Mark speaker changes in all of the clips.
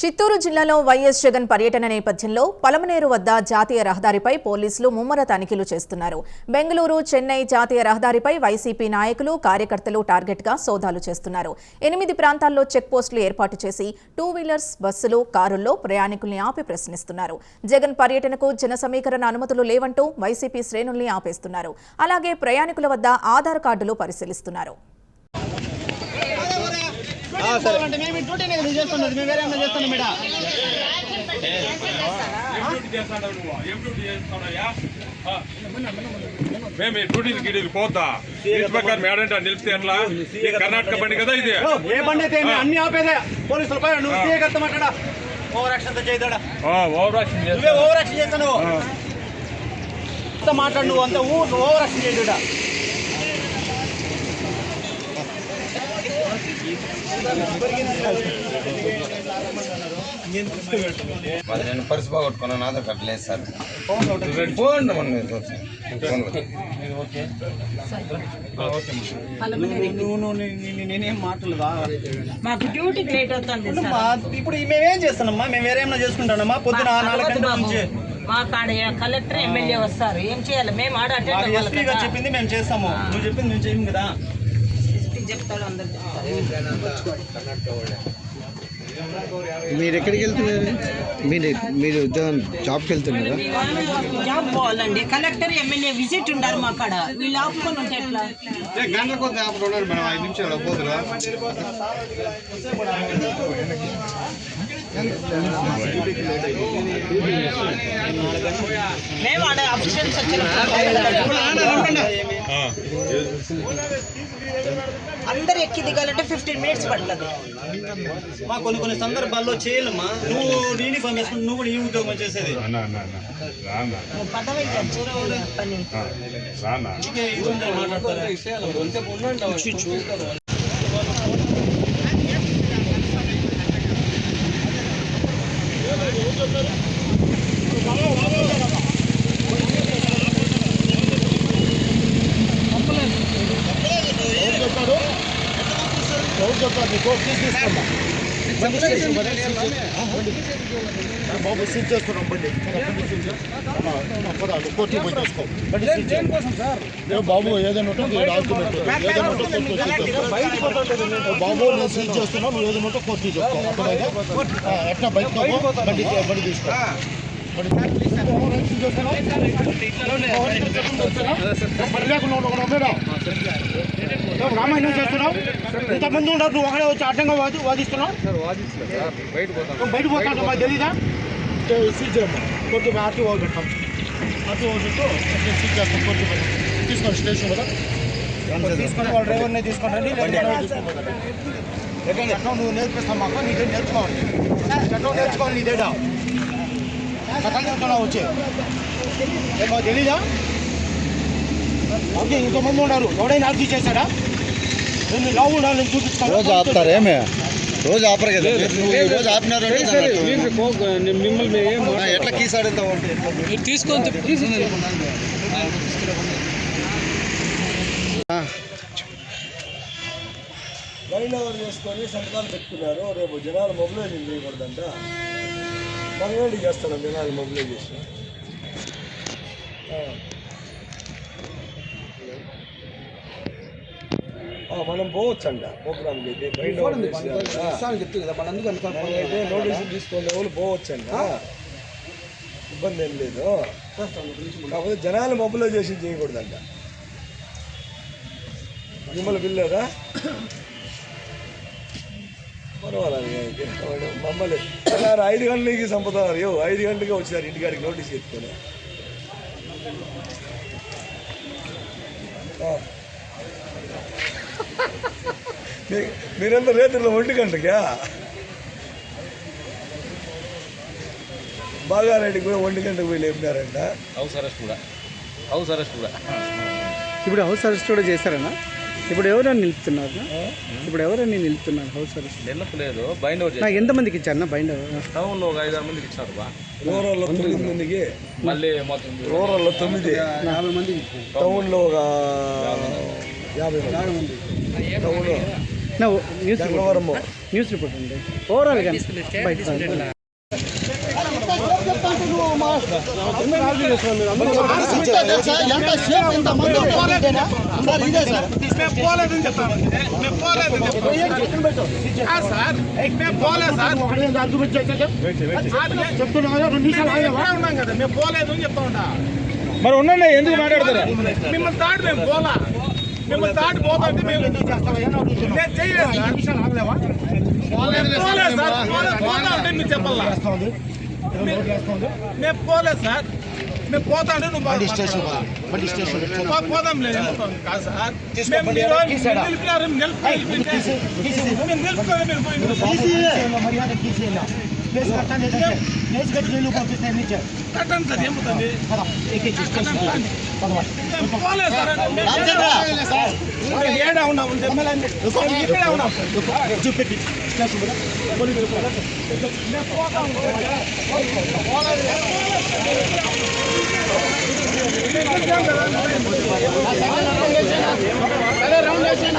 Speaker 1: చిత్తూరు జిల్లాలో వైఎస్ జగన్ పర్యటన నేపథ్యంలో పలమనేరు వద్ద జాతీయ రహదారిపై పోలీసులు ముమ్మర తనిఖీలు చేస్తున్నారు. బెంగళూరు చెన్నై జాతీయ రహదారిపై వైసీపీ నాయకులు కార్యకర్తలు టార్గెట్గా సోదాలు చేస్తున్నారు. ఎనిమిది ప్రాంతాల్లో చెక్ పోస్టులు ఏర్పాటు చేసి టూ వీలర్స్ బస్సులు కారుల్లో ప్రయాణికుల్ని ఆపి ప్రశ్నిస్తున్నారు. జగన్ పర్యటనకు జన సమీకరణ అనుమతులు లేవంటూ వైసీపీ శ్రేణుల్ని ఆపేస్తున్నారు. అలాగే ప్రయాణికుల వద్ద ఆధార్ కార్డులు పరిశీలిస్తున్నారు.
Speaker 2: అంటే మేము కదా చేస్తున్నది మేము వేరే ఏమైనా చేస్తున్నాం మేడం?
Speaker 3: మేము ఈ డ్యూటీలు గిడీలు పోతా. ఇన్స్పెక్టర్ మేడంట నిలిపితే ఎట్లా? ఈ కర్ణాటక బండి కదా ఇది?
Speaker 2: ఏ బండి అయితే అన్ని ఆపేదే. పోలీసులు పోయి నువ్వు చేయగలుగుతా మాట్లాడా ఓవర్ యాక్షన్
Speaker 3: ఆ, ఓవర్ యాక్షన్.
Speaker 2: నువ్వే ఓవర్ యాక్షన్ చేస్తాను అంతా మాట్లాడు నువ్వు. అంతా ఊ నువ్వు ఓవర్ యాక్షన్ చేయడా
Speaker 4: మరి నేను పర్సు పోగొట్టుకున్నాను ఆధార్ కార్డు లేదు సార్. ఫోన్. ఫోన్
Speaker 5: మాకు డ్యూటీకి లేట్ అవుతుంది
Speaker 2: ఇప్పుడు మేమేం చేస్తున్నామ్మా? మేము వేరే ఏమైనా చేసుకుంటానమ్మా పొద్దున నాలుగు
Speaker 5: అలవద్దు
Speaker 2: గంటల
Speaker 5: బాబు.
Speaker 2: నుంచి.
Speaker 5: మా కాడ కలెక్టర్ ఎమ్మెల్యే వస్తారు. ఏం చేయాలి? మేము ఆడ
Speaker 2: చెప్పింది మేము చేస్తాము. నువ్వు చెప్పింది మేము చేయము కదా.
Speaker 5: చెప్తాడు అందరు చెప్తారు.
Speaker 6: మీరు ఎక్కడికి వెళ్తున్నారు? మీరు మీరు ఉద్యోగం జాబ్కి వెళ్తున్నారా?
Speaker 5: జాబ్ పోవాలండి. కలెక్టర్ ఎమ్మెల్యే విజిట్ ఉండారు మా కాడ వీళ్ళు ఆపుకొని ఉంటే ఎట్లా?
Speaker 6: గంటల కొద్ది ఆపడం ఉన్నారు మేడం. ఐదు నిమిషాలు పోదురా
Speaker 5: మేము ఆడ వచ్చిన అందరు ఎక్కి దిగాలంటే ఫిఫ్టీన్ మినిట్స్ పడుతుంది.
Speaker 2: మా కొన్ని కొన్ని సందర్భాల్లో చేయలేమ్మా నువ్వు యూనిఫామ్ వేసుకుని నువ్వు కూడా ఈ ఉద్యోగం చేసేది.
Speaker 5: పని.
Speaker 3: ఆ, రానా
Speaker 2: అందుకే
Speaker 7: బాబు సీట్ చేస్తున్నాం బండి పదాలు కోర్టు పోయి తీసుకో బండి చేయండి. బాబు ఏదైనా ఉంటే డాక్యుమెంట్ ఏదైనా ఉంటే కోర్టు సీట్ బాబు నేను సీజ్ చేస్తున్నావు నువ్వు ఏదైనా ఉంటే కోర్టు చేసుకో ఎట్లా బయటకు బండి బండి తీసుకో. బండి తీసుకో. సీట్ చేస్తున్నావు? బండి లేకుండా ఉండకుండా మేడం నువ్వు రామాయణం చేస్తున్నావు ఇంతమంది ఉండరు నువ్వు ఒకడే వచ్చి అడ్డంగా వాది వాదిస్తున్నావు నువ్వు బయట పోతాడు మాకు తెలీదా సీట్ చేయమ్మా కొద్ది ఆర్టీ వాళ్ళు పెట్టాం ఆర్టీ వాళ్ళు పెట్టు నేను సీట్ చేస్తాం కొద్ది తీసుకోండి స్టేషన్ కదా తీసుకొని వాళ్ళ డ్రైవర్ని తీసుకొని రండి లేదా మనమే తీసుకొని పోతాం. చట్టం నువ్వు నేర్పిస్తాం మాకు నీదే నేర్చుకోవాలి చట్టం నేర్చుకోవాలి నీదేడా చట్టం చెప్తున్నావు వచ్చి ఏమో తెలీదా ఓకే ఇంతమంది ఉన్నారు. ఎవడైనా ఆర్టీ చేశాడా? నేను లావు ఉండాలని చూపిస్తాను.
Speaker 6: రోజు ఆపుతారు ఏమే? రోజు ఆపరు కదా. రోజు ఆపినారు. ఆ, ఎట్లా కీసాడేద్దాం అంటే
Speaker 7: లైన్ చేసుకొని సంతకాలు పెట్టుకున్నారు. రేపు జనాలు మొబిలైజేషన్ చేయకూడదంట మనం ఏంటి చేస్తున్నాం జనాలు మొబిలైజేషన్ మనం పోవచ్చు అంట ప్రోగ్రామ్కి అయితే బయట నోటీసులు తీసుకునే వాళ్ళు పోవచ్చు అంట ఇబ్బంది ఏం లేదు. కాకపోతే జనాలు మొబిలైజేషన్ చేయకూడదంట. మిమ్మల్ని పిల్లరా పర్వాలేదు మమ్మల్ని తెల్లారి ఐదు గంటలకి యో ఐదు గంటలకి వచ్చారు ఇంటికాడికి నోటీస్. మీ- మీరంతా రేతుల్లో ఒంటి గంటకా బాగారెడ్డికి కూడా ఒంటి గంటకు పోయి లేపినారంట.
Speaker 3: హౌస్ అరెస్ట్ కూడా. హౌస్ అరెస్ట్ కూడా.
Speaker 6: ఇప్పుడు హౌస్ అరెస్ట్ కూడా చేశారనా? ఇప్పుడు ఎవరైనా నిలుపుతున్నారు ఇప్పుడు ఎవరైనా నిలుపుతున్నారు హౌస్ అరెస్ట్
Speaker 3: నిల్లపలేదు బైండ్ అవుట్
Speaker 6: నాకు ఎంతమందికి ఇచ్చారన్నా బైండ్
Speaker 3: టౌన్ లో ఒక ఐదారు మందికి ఇచ్చారు బా
Speaker 7: రూరల్లో తొమ్మిది మందికి
Speaker 3: మళ్ళీ మొత్తం
Speaker 7: రూరల్లో తొమ్మిది
Speaker 6: యాభై మందికి
Speaker 7: టౌన్లో ఒక యాభై మంది టౌన్లో
Speaker 6: న్యూస్
Speaker 7: గంగవరము
Speaker 8: న్యూస్ రిపోర్ట్ అండి ఓవరాల్గా బయట
Speaker 7: చెప్తున్నా కదా, రెండు నిమిషాలు ఆగవా?
Speaker 8: మరి ఉండండి ఎందుకు మాట్లాడతారు
Speaker 7: మిమ్మల్ని దాటి మేము పోలా మిమ్మల్ని దాటి పోతుంటే మేము ఎందుకు అని. ఐదు నిమిషాలు ఆగలేవా? పోలేదు సార్. పోలేదు. పోతా ఉంటే మీరు చెప్పాలా? మీరు- మేము పోలేదు సార్ మేము పోతా ఉంటే నువ్వు బండి స్టేషన్ పోదాం లేదు ఏమవుతాం కాదు సార్ మేము మీరు నిలిపినారు నిలుపుకొని మేము నిలుపుకొని మీరు పోయి కట్టండి సార్ ఏమవుతుంది మేము పోలేదు సార్ మేము ఏడా ఉన్నాం ఇక్కడే ఉన్నాం చూపెట్టి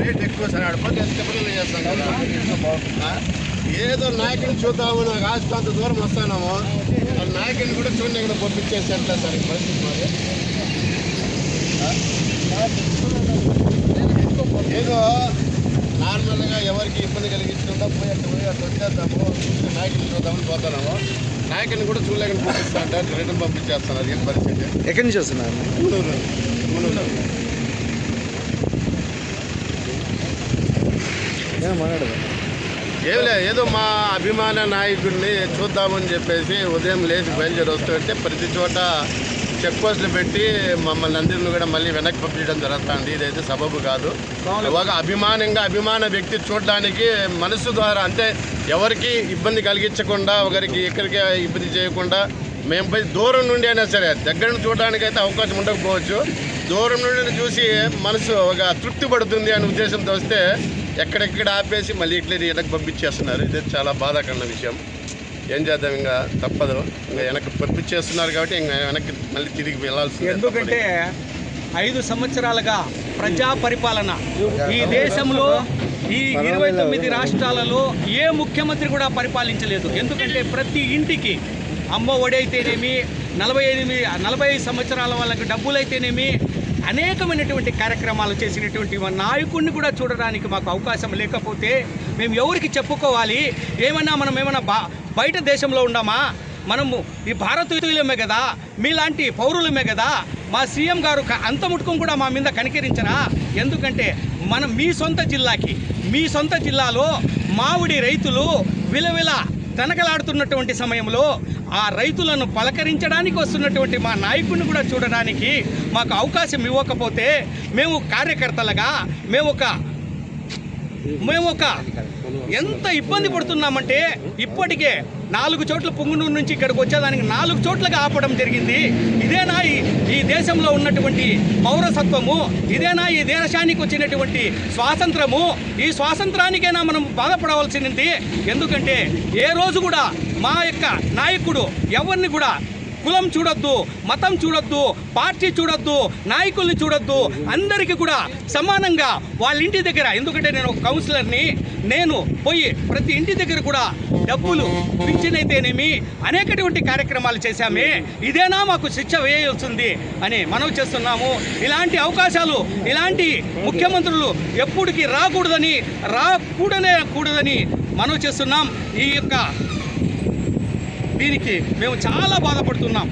Speaker 6: రేట్ ఎక్కువ సార్ ఆడిపోతే ఎంత పిల్లలు చేస్తాం కదా ఏదో నాయకుడిని చూద్దాము నాకు ఆశ అంత దూరం వస్తాము ఆ నాయకుడిని కూడా చూడండి ఇక్కడ పంపించేసి ఎట్లా సార్ పరిస్థితి మరి. ఏదో నార్మల్గా ఎవరికి ఇబ్బంది కలిగించకుండా పోయి అట్లా పోయి అట్లా వచ్చేద్దాము నాయకుని నాయకుడిని చూద్దామని పోతున్నాము నాయకుడిని కూడా చూడలేకుండా పంపిస్తా అంటే రిటర్న్ పంపించేస్తాను. అది పరిస్థితి?
Speaker 8: ఎక్కడి నుంచి వస్తున్నారు?
Speaker 6: మున్నూరు
Speaker 8: ఏమో మాట్లాడదు
Speaker 6: ఏం లేదు ఏదో మా అభిమాన నాయకుడిని చూద్దామని చెప్పేసి ఉదయం లేచి బయలుదేరి వస్తుంటే ప్రతి చోట చెక్ పోస్టులు పెట్టి మమ్మల్ని అందరిని కూడా మళ్ళీ వెనక్కి పంపించడం జరుగుతుంది. ఇదైతే సబబు కాదు. ఒక అభిమానంగా అభిమాన వ్యక్తి చూడడానికి మనసు ద్వారా అంటే ఎవరికి ఇబ్బంది కలిగించకుండా ఒకరికి ఎక్కడికి ఇబ్బంది చేయకుండా మేము పోయి దూరం నుండి అయినా సరే దగ్గర నుండి చూడడానికి అయితే అవకాశం ఉండకపోవచ్చు. దూరం నుండి చూసి మనసు ఒక తృప్తి పడుతుంది అనే ఉద్దేశంతో వస్తే ఎక్కడెక్కడ ఆపేసి మళ్ళీ ఇట్లా వెనక్కి పంపించేస్తున్నారు. ఇది చాలా బాధాకరమైన విషయం. ఏం చేద్దాం ఇంకా? తప్పదు. ఇంకా వెనక్కి పంపించేస్తున్నారు కాబట్టి ఇంకా వెనక్కి మళ్ళీ తిరిగి వెళ్ళాల్సింది
Speaker 9: ఎందుకంటే ఐదు సంవత్సరాలుగా ప్రజా పరిపాలన ఈ దేశంలో ఈ ఇరవై తొమ్మిది రాష్ట్రాలలో ఏ ముఖ్యమంత్రి కూడా పరిపాలించలేదు. ఎందుకంటే ప్రతి ఇంటికి అమ్మ ఒడి అయితేనేమి నలభై ఎనిమిది నలభై ఐదు సంవత్సరాల వాళ్ళకి డబ్బులైతేనేమి అనేకమైనటువంటి కార్యక్రమాలు చేసినటువంటి మా నాయకుడిని కూడా చూడడానికి మాకు అవకాశం లేకపోతే మేము ఎవరికి చెప్పుకోవాలి? ఏమన్నా మనం ఏమన్నా బా బయట దేశంలో ఉన్నామా? మనము ఈ భారతీయులమే కదా మీలాంటి పౌరులమే కదా. మా సీఎం గారు క- అంత ముట్టుకొని కూడా మా మీద కనికరించరా? ఎందుకంటే మనం మీ సొంత జిల్లాకి మీ సొంత జిల్లాలో మామిడి రైతులు విలవిల తనకలాడుతున్నటువంటి సమయంలో ఆ రైతులను పలకరించడానికి వస్తున్నటువంటి మా నాయకుడిని కూడా చూడడానికి మాకు అవకాశం ఇవ్వకపోతే మేము కార్యకర్తలుగా మేము ఒక మేము ఒక ఎంత ఇబ్బంది పడుతున్నామంటే ఇప్పటికే నాలుగు చోట్ల పుంగునూరు నుంచి ఇక్కడికి వచ్చేదానికి నాలుగు చోట్లగా ఆపడం జరిగింది. ఇదేనా ఈ దేశంలో ఉన్నటువంటి పౌరసత్వము ఇదేనా ఈ దేశానికి వచ్చినటువంటి స్వాతంత్రము ఈ స్వాతంత్రానికైనా మనం బాధపడవలసింది ఎందుకంటే ఏ రోజు కూడా మా యొక్క నాయకుడు ఎవరిని కూడా కులం చూడొద్దు మతం చూడొద్దు పార్టీ చూడొద్దు నాయకుల్ని చూడొద్దు అందరికీ కూడా సమానంగా వాళ్ళ ఇంటి దగ్గర ఎందుకంటే నేను ఒక కౌన్సిలర్ని నేను పోయి ప్రతి ఇంటి దగ్గర కూడా డబ్బులు పింఛనైతేనేమి అనేకటువంటి కార్యక్రమాలు చేశామే ఇదేనా మాకు శిక్ష వేయవలసింది అని మనం చేస్తున్నాము. ఇలాంటి అవకాశాలు ఇలాంటి ముఖ్యమంత్రులు ఎప్పటికీ రాకూడదని రాకూడనే కూడదని మనం చేస్తున్నాం. ఈ యొక్క దీనికి మేము చాలా బాధపడుతున్నాం.